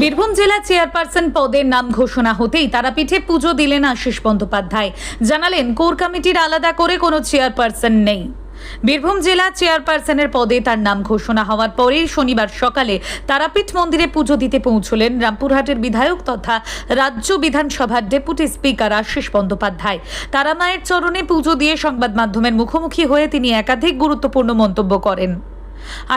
বীরভূম জেলা চেয়ারপারসন পদের নাম ঘোষণা হতেই তারাপীঠে পুজো দিলেন আশিস বন্দ্যোপাধ্যায়। জানালেন, কোর কমিটির আলাদা করে কোনো চেয়ারপারসন নেই। বীরভূম জেলা চেয়ারপারসনের পদে তার নাম ঘোষণা হওয়ার পরেই শনিবার সকালে তারাপীঠ মন্দিরে পুজো দিতে পৌঁছলেন রামপুরহাটের বিধায়ক তথা রাজ্য বিধানসভার ডেপুটি স্পিকার আশিস বন্দ্যোপাধ্যায়। তারা মায়ের চরণে পুজো দিয়ে সংবাদ মাধ্যমের মুখোমুখি হয়ে তিনি একাধিক গুরুত্বপূর্ণ মন্তব্য করেন।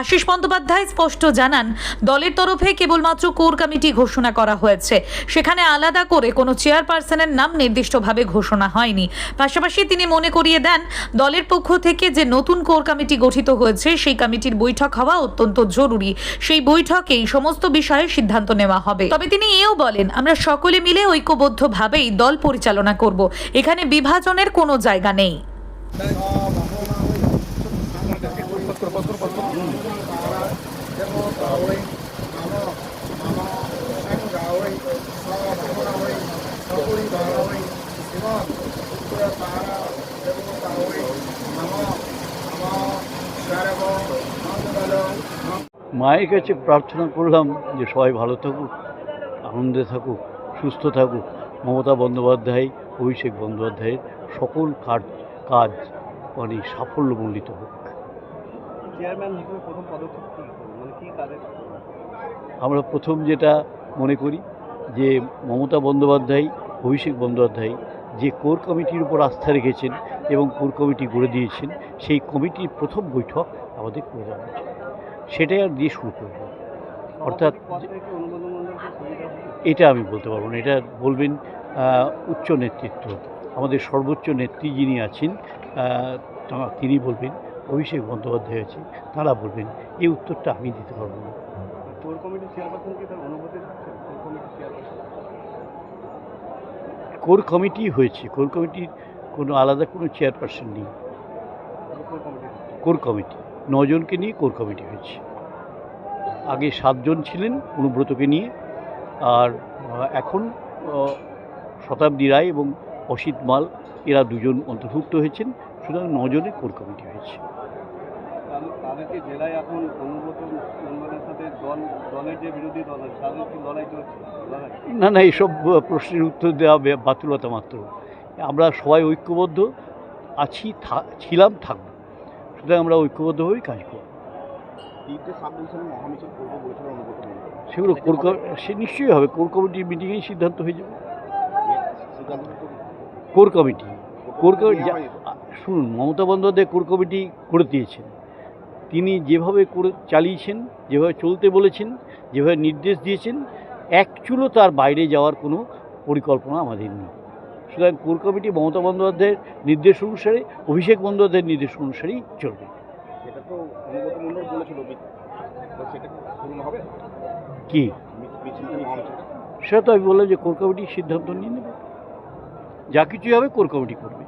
আশিস বন্দ্যোপাধ্যায় স্পষ্ট জানান, দলের তরফে কেবলমাত্র কোর কমিটি ঘোষণা করা হয়েছে। সেখানে আলাদা করে কোনো চেয়ারপারসনের নাম নির্দিষ্টভাবে ঘোষণা হয়নি। পাশাপাশি তিনি মনে করিয়ে দেন, দলের পক্ষ থেকে যে নতুন কোর কমিটি গঠিত হয়েছে, সেই কমিটির বৈঠক হওয়া অত্যন্ত জরুরি। সেই বৈঠকেই সমস্ত বিষয়ে সিদ্ধান্ত নেওয়া হবে। তবে তিনি এও বলেন, আমরা সকলে মিলে ঐক্যবদ্ধভাবেই দল পরিচালনা করব। এখানে বিভাজনের কোনো জায়গা নেই। মায়ের কাছে প্রার্থনা করলাম যে সবাই ভালো থাকুক আনন্দে থাকুক সুস্থ থাকুক। মমতা বন্দ্যোপাধ্যায় অভিষেক বন্দ্যোপাধ্যায়ের সকল কাজ কাজ মানে সাফল্যমণ্ডিত হোক। চেয়ারম্যান হিসেবে প্রথম পদক্ষেপ কি? মানে কি কাজের? আমরা প্রথম যেটা মনে করি যে মমতা বন্দ্যোপাধ্যায় অভিষেক বন্দ্যোপাধ্যায় যে কোর কমিটির উপর আস্থা রেখেছেন এবং কোর কমিটি গড়ে দিয়েছেন সেই কমিটির প্রথম বৈঠক আমাদের করে দেওয়া উচিত সেটাই আর দিয়ে শুরু করব। অর্থাৎ এটা আমি বলতে পারব না। এটা বলবেন উচ্চ নেতৃত্ব। আমাদের সর্বোচ্চ নেত্রী যিনি আছেন তিনি বলবেন অভিষেক বন্দ্যোপাধ্যায় আছে তারা বলবেন এই উত্তরটা আমি দিতে পারব না। কোর কমিটি হয়েছে কোর কমিটির কোনো আলাদা কোনো চেয়ারপারসন নেই। কোর কমিটি নজনকে নিয়ে কোর কমিটি হয়েছে। আগে সাতজন ছিলেন অনুব্রতকে নিয়ে আর এখন শতাব্দী রায় এবং অসিত মাল এরা দুজন অন্তর্ভুক্ত হয়েছেন সুতরাং নজনের কোর কমিটি হয়েছে। তাহলে জেলায় এখন মন্ডলের সাথে দল দলের যে বিরোধী দল আছে তাদের কি লড়াই চলছে? না না এইসব প্রশ্নের উত্তর দেওয়া বাতুলতা মাত্র। আমরা সবাই ঐক্যবদ্ধ আছি ছিলাম থাকব। সুতরাং আমরা ঐক্যবদ্ধ ঐক্যবদ্ধভাবেই কাজ করব। সেগুলো কোর সে নিশ্চয়ই হবে কোর কমিটির মিটিংয়েই সিদ্ধান্ত হয়ে যাবে। Core committee. কোর কমিটি শুনুন মমতা বন্দ্যোপাধ্যায় কোর কমিটি করে দিয়েছেন। তিনি যেভাবে করে চালিয়েছেন যেভাবে চলতে বলেছেন যেভাবে নির্দেশ দিয়েছেন এক চুলো তার বাইরে যাওয়ার কোনো পরিকল্পনা আমাদের নেই। সুতরাং কোর কমিটি মমতা বন্দ্যোপাধ্যায়ের নির্দেশ অনুসারে অভিষেক বন্দ্যোপাধ্যায়ের নির্দেশ অনুসারেই চলবে। সেটা তো বলেছিল কি সেটা তো আমি বললাম যে কোর কমিটি সিদ্ধান্ত নিয়ে নেবে। যা কিছুই হবে কোর কমিটি করবে।